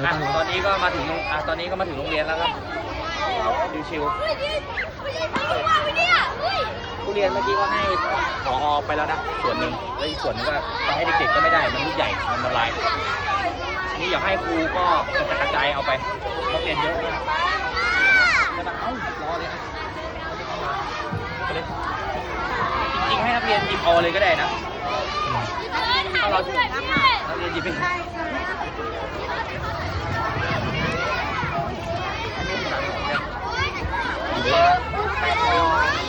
อะตอนนี้ก็มาถึงโรงอะตอนนี้ก็มาถึงโรงเรียนแล้วครับดูชิวทุเรียนเมื่อกี้ก็ให้ผออไปแล้วนะส่วนหนึ่งแล้วอีกส่วนหนึงก็จะให้เด็กๆก็ไม่ได้มันลูกใหญ่มันละลายนี่อยากให้ครูก็กระจายกระจายเอาไปนักเรียนเยอะมากใช่ปะเอ้ารอเลยนะเอาไปเลยจริงๆให้นักเรียนหยิบเอาเลยก็ได้นะ เรานักเรียนหยิบไป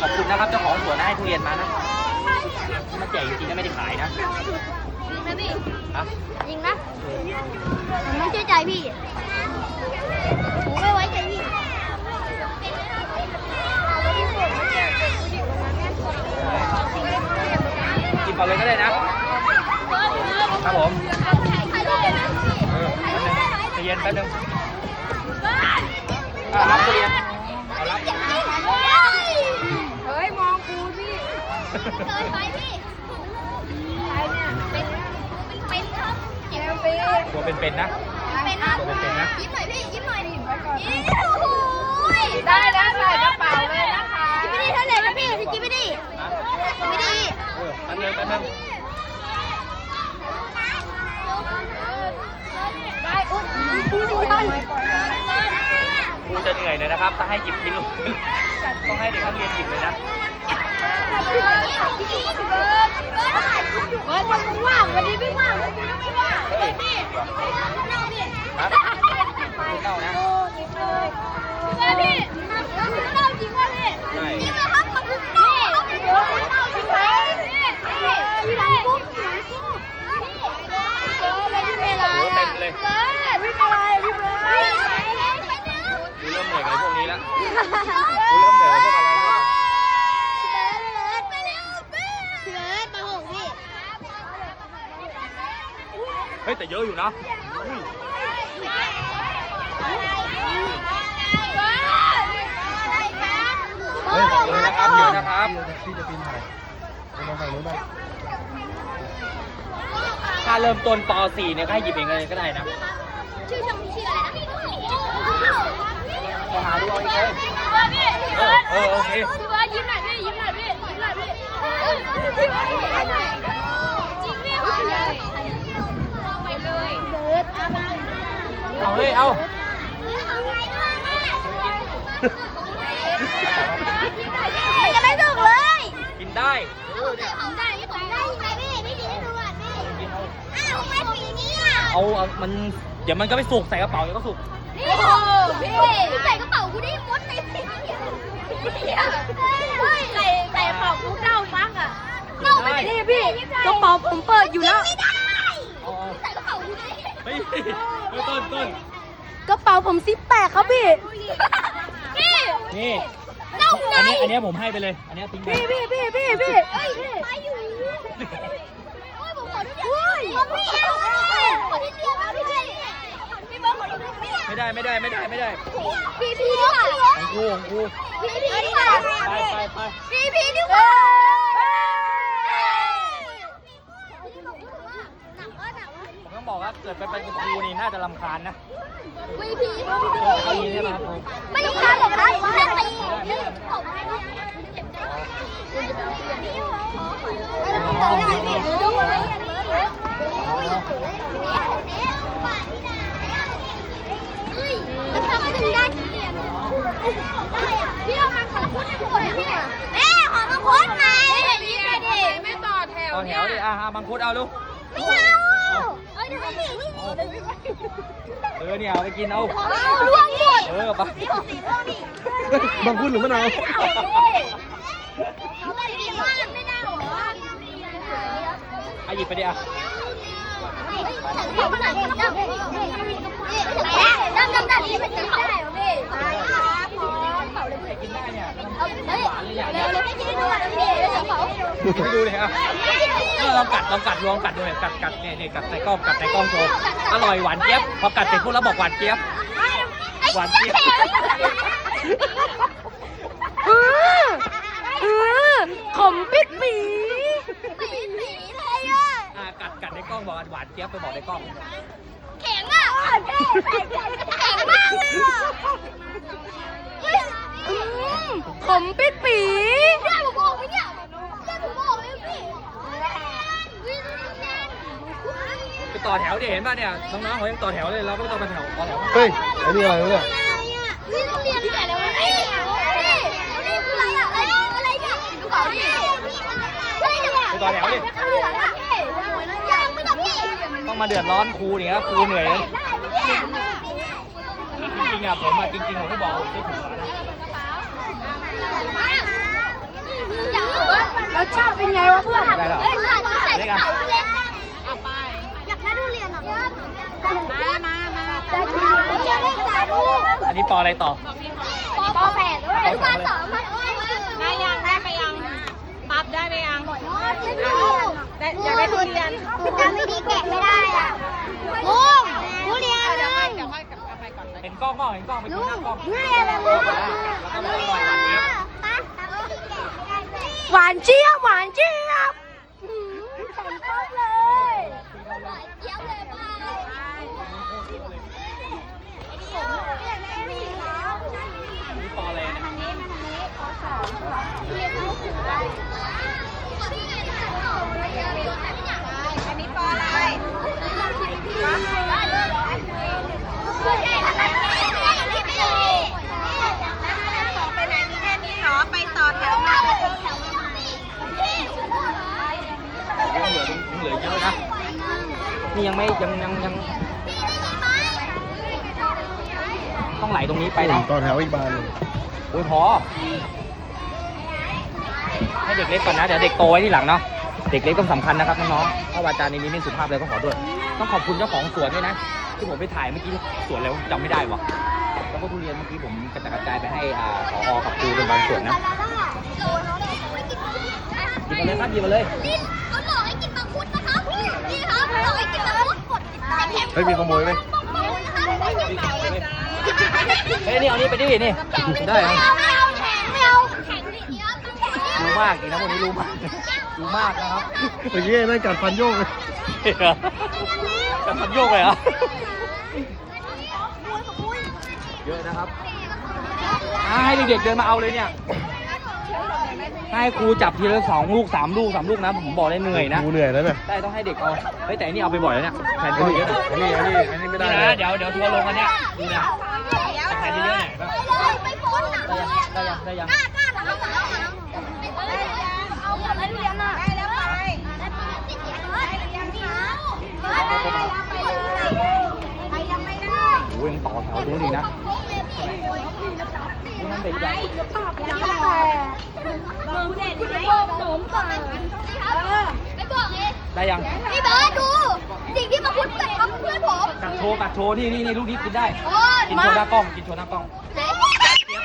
ขอบคุณนะครับเจ้าของสวนให้ทุเรียนมานะมาแจกจริงๆก็ไม่ได้ขายนะยิงนะพี่อะยิงนะผมไม่เชื่อใจพี่ผมไม่ไว้ใจพี่หยิบเอาเลยก็ได้นะ ครับผมเออแป๊บนึงใจเย็นแป๊บนึงอะรับทุเรียนเอาละเฮ้ย มองกูพี่เคยไปพี่ใครเนี่ยเป็นเป็นครับเจ็บเป็นตัวเป็นๆนะเป็นนะตัวเป็นนะยิ้มหน่อยพี่ ยิ้มหน่อยดิยิ้มโอ้ยได้แล้วใส่กระเป๋าเลยนะคะกินไม่ดีเท่าไหร่นะพี่กินไม่ดีกินไม่ดีเออแป๊บนึงแป๊บนึง ได้อุ้ยพูดดี ครูจะเหนื่อยเลยนะครับ ถ้าให้หยิบทิ้งต้องให้เด็กนักเรียนหยิบเลยนะเเต็มเลยเออพี่อะไรพี่อะไรครูเริ่มเหนื่อยกับพวกนี้แล้วครูเริ่มเหนื่อยกับพวกอะไรแล้วไปเร็วพี่เสือมาหกพี่เฮ้ยแต่เยอะอยู่นะอุ้ยเฮ้ยเยอะนะครับเยอะนะครับพี่จะปีนถ่ายเอามาฝั่งนู้นบ้างถ้าเริ่มต้นป .4 เนี่ยก็ให้หยิบเองเลยก็ได้นะชื่อช่องชื่ออะไรนะไปหาดูเอาเองเลยพี่เออเออโอเคพี่ว่ายิ้มหน่อยพี่ยิ้มหน่อยพี่ยิ้มหน่อยพี่พี่ว่ายิ้มหน่อยจริงพี่ว่าไปเลยเดินเอามาเอาเฮ้ยเอายังไม่ถูกเลย กินได้ผมได้ที่ผมได้ยังไงพี่พี่กินให้ดูอะพี่ กินเอา อ้าวไม่ปีนี้อะ เอาเอามันเดี๋ยวมันก็ไปสุกใส่กระเป๋าเดี๋ยวก็สุกพี่พี่พี่ใส่กระเป๋ากูได้มดในสิเฮ้ยใส่ใส่กระเป๋ากูเน่ามั้งอะเน่าไปดิพี่กระเป๋าผมเปิดอยู่แล้วไม่ได้เอาเอาใส่กระเป๋ากูได้เฮ้ยเฮ้ยต้นต้นกระเป๋าผมซิปแตกครับพี่พี่นี่เน่าไงอันนี้อันนี้ผมให้ไปเลย อันนี้ทิ้งไปพี่พี่พี่พี่พี่เฮ้ยไปอยู่ ไม่ได้ไม่ได้ไม่ได้ไม่ได้ไม่ได้พี่พี่ดีกว่าของกูของกูพี่พี่ดีกว่าไปไปไปพี่พี่ดีกว่าผมต้องบอกว่าเกิดไปเป็นครูนี่น่าจะรำคาญนะวีพีเอายินใช่ไหมครับครูไม่ต้องการหรอกนะแค่ตีดูเลยเฮ้ย มันทำให้ถึงได้พี่เอามาขอพูดให้ผมพี่แม่ขอมาโพสต์มานี่ไงดิแม่ต่อแถวเอาแถวดิอะอะมังคุดเอาลูกไม่เอาเอ้ยเดี๋ยวเขาสีนี่เออเนี่ยเอาไปกินเอา เอาล่วงหมดเออไปนี่ของสีม่วงนี่บางคุณหรือมะนาวเขาไม่ดีมากไม่ได้หรอ อะหยิบไปดิอะเขาขนา ดนี้ดำดำดำดำนี่มันจะเข้าได้เหรอพี่กินได้เนี่ยเอาเฮ้ยเร็วเร็วให้กินดูอะพี่เดี๋ยวเขาให้ดูเลยอะเออลองกัดลองกัดลองกัดดูเลยกัดกัดเนี่ยเนี่ยกัดในกล้องกัดในกล้องโชว์อร่อยหวานเจี๊ยบพอกัดเสร็จพวกเราบอกหวานเจี๊ยบหวานเจี๊ยบเออเออขมปิดหมี ล้องบอกหวานเจี๊ยบไปบอกในกล้อง แข็งอะแข็งมากเลยอ่ขมปิดปีเนี่ยผมบอกไม่เนี่ยเนี่ยผมบอกว่วินเชนไปต่อแถวดิเห็นป่ะเนี่ยน้องๆเขายังต่อแถวเลยเราก็ไม่ต้องไปแถวต่อแถวเฮ้ยไอ้นี่อะไรเนี่ยรียนวะเนี่ยไปต่อแถวดิ ต้องมาเดือดร้อนครูอย่างเงี้ยครูเหนื่อยเลยจริงๆอะผมอะจริงๆผมไม่บอกผมไม่ถึงแล้วนะรสชาติเป็นไงวะเพื่อนได้แล้วเอ้ยใส่ใส่เล็กเอาไปอยากได้ทุเรียนอะมามามาแต่ทุเรียนแต่ดูอันนี้ปออะไรต่อปอแปดอนุบาลสองมันได้ยังได้ไปยังปั๊บได้ไปยัง ได้อยากได้ทุเรียนจำไม่ดีแกะไม่ได้อะลุงทุเรียนเดี๋ยวเลค่อยยเดี๋ยวค่อยกลับไปก่อนไปเห็นกล้องก็เห็นกล้องไปลุดูงหน้ากล้องง่ายเลยลุงแล้วก็มาอร่อยแบบนี้หวานเจี๊ยบหวานเจี๊ยบแข็งต้มเลยหวานเจี๊ยบเลยบ้าอันนี้ปออะไรเนี่ยอั นนี้ปออะไรไปไหนมีแค่นี้เหรอ ไปต่อแถวมายังเหลือยังเหลือเยอะนะ นี่ยังไม่ยังยังยังต้องไหลตรงนี้ไปนะต่อแถวอีกบานหนึ่งโอ้ยพอให้เด็กเล็กก่อนนะ เดี๋ยวเด็กโตไว้ที่หลังเนาะ เด็กเล็กต้องสำคัญนะครับน้องๆถ้าวาจาในนี้ไม่สุภาพเลยก็ขอด้วย ต้องขอบคุณเจ้าของสวนด้วยนะที่ผมไปถ่ายเมื่อกี้สวนแล้วจำไม่ได้วะแล้วก็ทุเรียนเมื่อกี้ผมกระจายกระจายไปให้อ่าผอกับครูเป็นบางส่วนนะหยิบมาเลยครับหยิบมาเลยลิ้นเขาหลอกให้กินมังคุดนะคะนี่ครับหลอกให้กินมังคุดกดแต่แข็งเฮ้ยมีขโมยไหมเฮ้ยนี่เอานี่ไปดินี่ได้เหรอไม่เอาไม่เอาแข็งไม่เอาแข็งดิเดี๋ยวมันแข็งรู้มากจริงนะพวกนี้รู้มาก รู้มากนะครับ เมื่อกี้นั่นกัดฟันโยกเลยจะทำโยกเลยเหรอเยอะนะครับอ่าให้เด็กๆเดินมาเอาเลยเนี่ย ให้ครูจับทีละสองลูกสามลูกสามลูกนะ ผมบอกเลยเหนื่อยนะ กูเหนื่อยแล้วเนี่ยได้ต้องให้เด็กเอาเฮ้ยแต่อันนี่เอาไปบ่อยแล้วเนี่ยแทนก็เยอะนะอันนี้อันนี้อันนี้ไม่ได้นี่นะนะเดี๋ยวเดี๋ยวทัวร์ลงกันเนี่ยดูนะจะแทนเยอะๆหน่อยป่ะไปฟ้อนหนังได้ยังได้ยังได้ยังกล้ากล้าหนังเอาหนัง โอ้ยยังต่อแถวดูดินะนี่มันเด็กใหญ่ยังไม่ได้มึงเด็ดไหมผมก่อนไปบอกเองได้ยังพี่เบิร์ดดูสิ่งที่มาพูดกับคำเพื่อนผมตักโชว์ตักโชว์นี่นี่นี่ลูกนี้กินได้โอ้ยกินมาโชว์หน้ากล้อง กินโชว์หน้ากล้อง ไหนลองกินดิ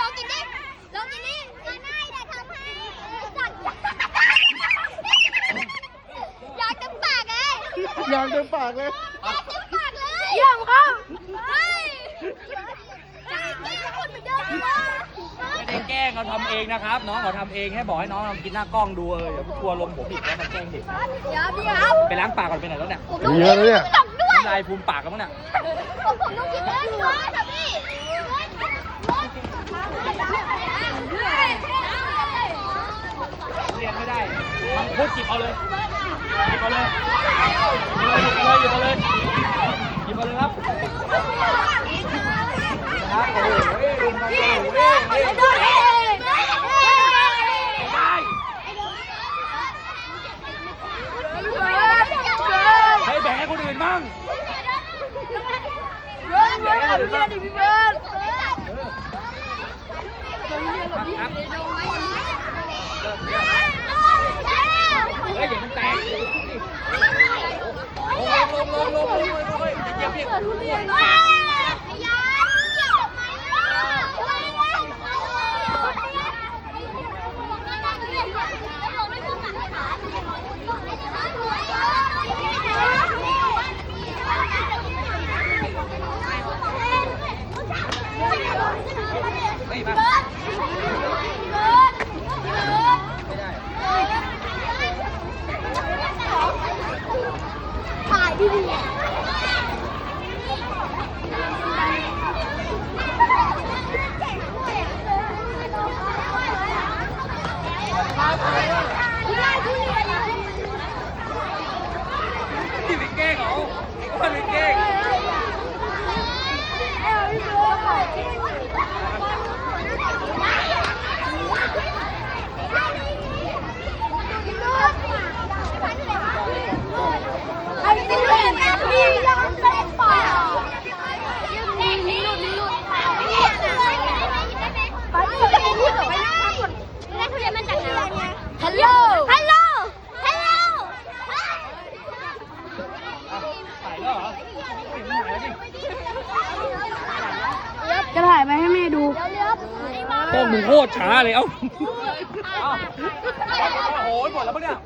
ลองกินดิลองกินดิง่ายๆแต่ทำให้อยากจะปากไง ยางเต็มปากเลยอยากจะปากเลย เยี่ยมครับเฮ้ยกินคนเหมือนเดิมเลยไม่ได้แกล้งเขาทำเองนะครับ น้องเขาทำเองให้บอกให้น้องลองกินหน้ากล้องดูเออเดี๋ยวทัวร์ลงผมอีกแล้วมาแกล้งเด็กเดี๋ยวเดี๋ยวไปล้างปากก่อนไปไหนแล้วเนี่ยผมต้องกินตกด้วยลายภูมิปากกันมั้งเนี่ยผมผมต้องกินเลยด้วยค่ะพี่ เรียนไม่ได้ มันพูดจิบเอาเลยหยิบเอาเลยหยิบเอาเลยหยิบเอาเลยหยิบเอาเลยครับครับโอ้โหเฮ้ยลุงมาโอ้โหเฮ้ยเฮ้ยได้ให้แบ่งให้คนอื่นบ้างครับเฮ้ยอย่ามันแตกโอ้ย ลงลงลงลงลงลงจะเหยียบพี่ไม่มาไม่ได้ ถ่ายดี กล้องมึงโคตรช้าเลยเอ้าเอ้าโอ้โหหมดแล้วปะเนี่ย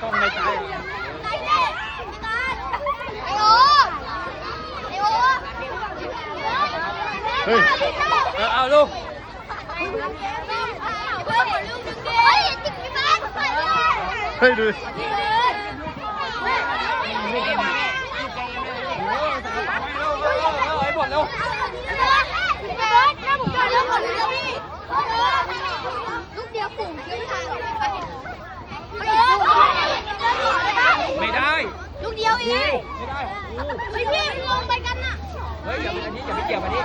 กล้องไม่ใช่ไอโอไอโอเฮ้ยเออเอาลูกเฮ้ยติ๊ กพี่บ้านเฮ้ยดูเอาให้หมดแล้วลูกเดียวปุ่มเดียวทางไม่ได้ ลูกเดียวเองไม่ได้เฮ้ยพี่ลงไปกันน่ะ เฮ้ยอย่าไปอันนี้อย่าไปเกี่ยวมาดิ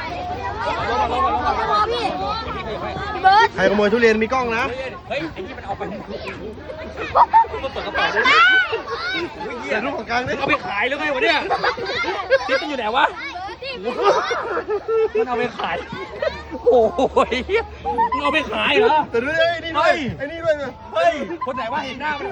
ลงมาลงมาลงมาลงมาพี่พี่พี่เบิร์ดใครขโมยทุเรียนมีกล้องนะ เฮ้ยไอ้นี่มันเอาไปมันเปิดกระเป๋าด้วยแต่รูปของกลางนี่เอาไปขายหรือไงวะเนี่ยทิปมันอยู่ไหนวะ มันเอาไปขาย โอ้ยมึงเอาไปขายเหรอ แต่ดูไอ้นี่ด้วยเฮ้ยไอ้นี่ด้วยนะเฮ้ย คนไหนว่าเห็นหน้ามัน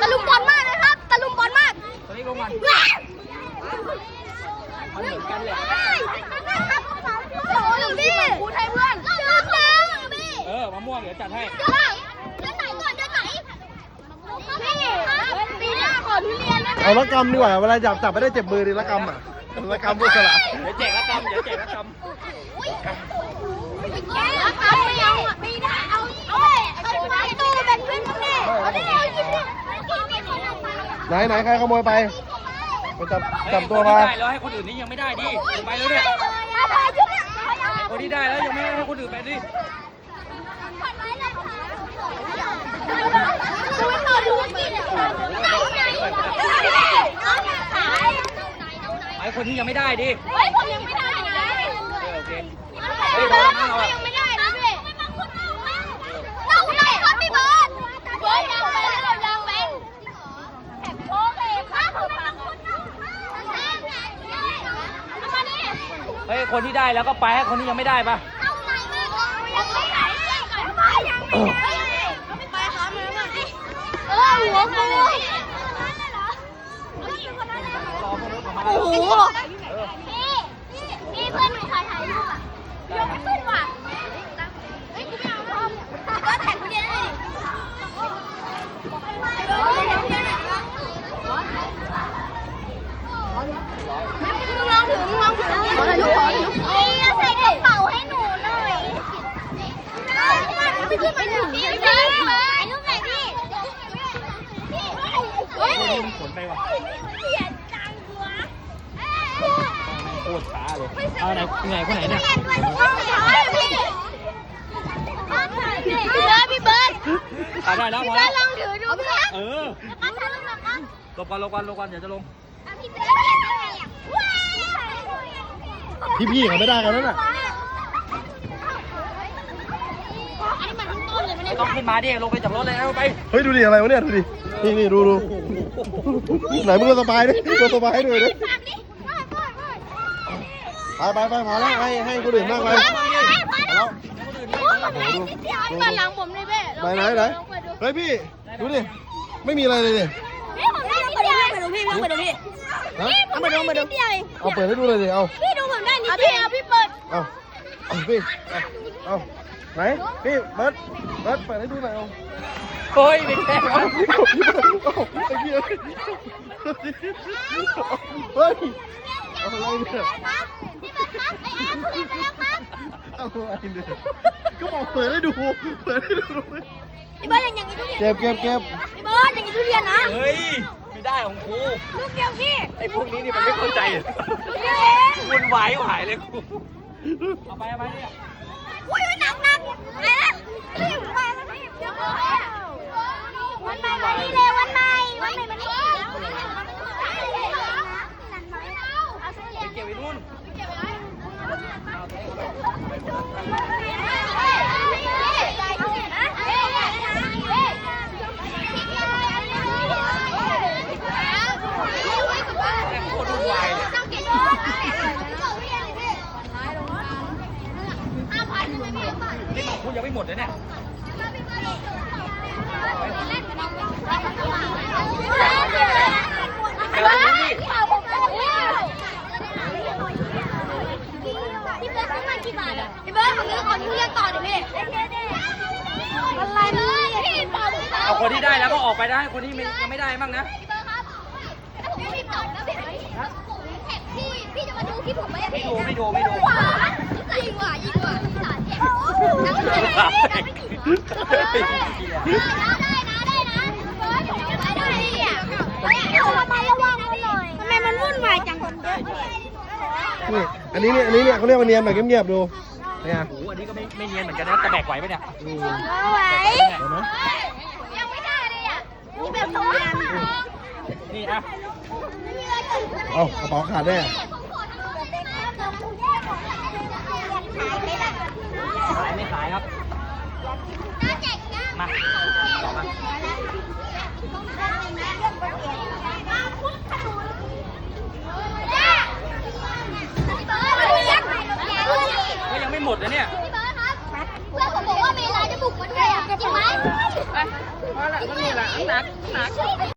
ตะลุมบอลมากนะครับตะลุมบอลมากตอนนี้ลงมามันเหมือนกันแหละโอ้โหพี่พูดให้เพื่อนเจอแล้วพี่เออมะม่วงเดี๋ยวจัดให้เจอเดือนไหน ก่อนเดือนไหนพี่ปีหน้าขอทุเรียนได้ไหมเอาละกรรมดีกว่าเวลาจับจับไม่ได้เจ็บมือดีละกรรมอะละกรรมด้วยสละเดี๋ยวแจกละกำเดี๋ยวแจกละกแกเอาไม่เอาอะไม่ได้เอาเอาเอาตู้เป็นเพื่อนกันแน่เอาได้เอากินดิกินไม่ขอหนักมาไหนไหนใครขโมยไป ไปจับำจับตัวเฮ้มายคนที่ได้แล้วให้คนอื่นนี่ยังไม่ได้ดิไปแล้วเนี่ยคนที่ได้แล้วยังไม่ให้คนอื่นไปดิไอ้คนที่ยังไม่ได้ดิ เฮ้ยผมยังไม่ได้นะ โอเคพี่เบิร์ดยังไม่ได้นะพี่เราได้ครับพี่เบิร์ดเบิร์ดยังไปเรายังไปโอเคครับผมเอามานี่ เฮ้ย คนที่ได้แล้วก็ไปให้คนที่ยังไม่ได้ปะเอาไหนยังไม่ไหนยังไม่ยังไม่ไปครับมือมาเออหัวกูโอ้โหพี่พี่เพื่อนหนูถ่ายถ่ายรูปอะยกไม่ขึ้นว่ะเฮ้ยกูไม่เอาแล้วก็ถ่ายคนเดียวเลยมึงลองถือมึงลองถือขอถ่ายรูปขอถ่ายรูปเฮ้ยใส่กระเป๋าให้หนูหน่อยพี่ขึ้นมาถึงพี่พี่ถ่ายรูปไหนพี่พี่เฮ้ย ขนไปวะเสียจังวะโคตรช้าเลยเอาไหนไหนคนไหนเนี่ยพี่เบิร์ดพี่เบิร์ดอะได้แล้วพพี่อเบิแล้ร์วดลองถือดูพี่เออมาถ่ายรูปกับมันลงก่อนลงก่อนลงก่อนเดี๋ยวจะลงพี่เบิร์ดเก็บอะไรอะว้ายพี่พี่เขาไม่ได้กันนั่นน่ะอันนี้มันทั้งต้นเลยมันไม่เนี่ยต้องขึ้นมาดิลงไปจากรถเลยนะไป เฮ้ยดูดิอะไรวะเนี่ยดูดิ นี่นี่ดูดูไหนมึงตัวสบายดิตัวสบายด้วยดิไปไปไปไปไปไปพอแล้วให้ให้คนอื่นนั่งไปไปพอแล้วมาหลังผมเลยเบ้ไหนไหนไหนเฮ้ยพี่ดูดิไม่มีอะไรเลยดิพี่ผมได้นิดเดียวไปดูพี่ลองไปดูพี่เอามาดูมาดูนิดเดียวเอาเปิดให้ดูเลยดิเอาพี่ดูผมได้นิดเดียวพี่เปิดเอาเอาพี่เอาเอาไหนพี่เบิร์ดเบิร์ดเปิดให้ดูหน่อยเอา เฮ้ยไม่แค่เอาไอ้เหี้ยเฮ้ยเอาอะไรเนี่ยพี่เปิดครับไอ้แอมคุยไปแล้วครับเอาอะไรเนี่ยก็บอกเปิดให้ดู เปิดให้ดูพี่เบิร์ดอย่างนี้ทุเรียนเก็บเก็บเก็บพี่เบิร์ดอย่างนี้ทุเรียนนะ เฮ้ย ไม่ได้ของกูลูกเดียวพี่ไอ้พวกนี้นี่มันไม่เข้าใจลูกเดียวเองวุ่นวายหายเลยกูเอาไปเอาไปเนี่ยอุ้ยมันหนักหนักอะไรนะพี่ไปแล้วพี่เดี๋ยวก่อน วันใหม่วันนี้เลยวันใหม่วันใหม่วันนี้เอาทุเรียน เก็บไว้นู่น ต้องเก็บ ดนะเนี่ย ไอ้บ้าพี่ข่าวผมก็เที่ยวพี่เบิร์ดซื้อมากี่บาทอะพี่เบิร์ดผมซื้อคนที่เรียกต่อเดี๋ยวพี่อะไรเนี่ยพี่ต่อพี่ต่อ เอาคนที่ได้แล้วก็ออกไปได้คนที่ไม่ยังไม่ได้บ้างนะ พี่เบิร์ดครับถ้าผมไม่มีต่อนะพี่พี่พี่จะมาดูที่ผมไหมไม่ดูไม่ดูไม่ดูยิงว่ะยิงว่ะสารเจ็บนักเลยได้นะได้นะเบิร์ดผมจะไปได้เนี่ยเฮ้ยเอาระมัดระวังกันหน่อยทำไมมันวุ่นวายจังคนเยอะนี่อันนี้เนี่ยอันนี้เนี่ยเขาเรียกว่าเนียนแบบเงียบๆดูเนี่ยโอ้โหอันนี้ก็ไม่ไม่เนียนเหมือนกันนะแต่แบกไหวปะเนี่ยอืมเอาไว้เห็นไหมยังไม่ได้เลยอะนี่แบบโทรศัพท์ นี่อะเอ้ากระเป๋าขาดแน่ขายไม่ขายครับ มาต่อมาก็ยังไม่หมดนะเนี่ยพี่เบิร์ดครับเพื่อนผมบอกว่าเมลาจะบุกมาด้วยอะจริงไหมไปพอละก็นี่แหละหนักหนัก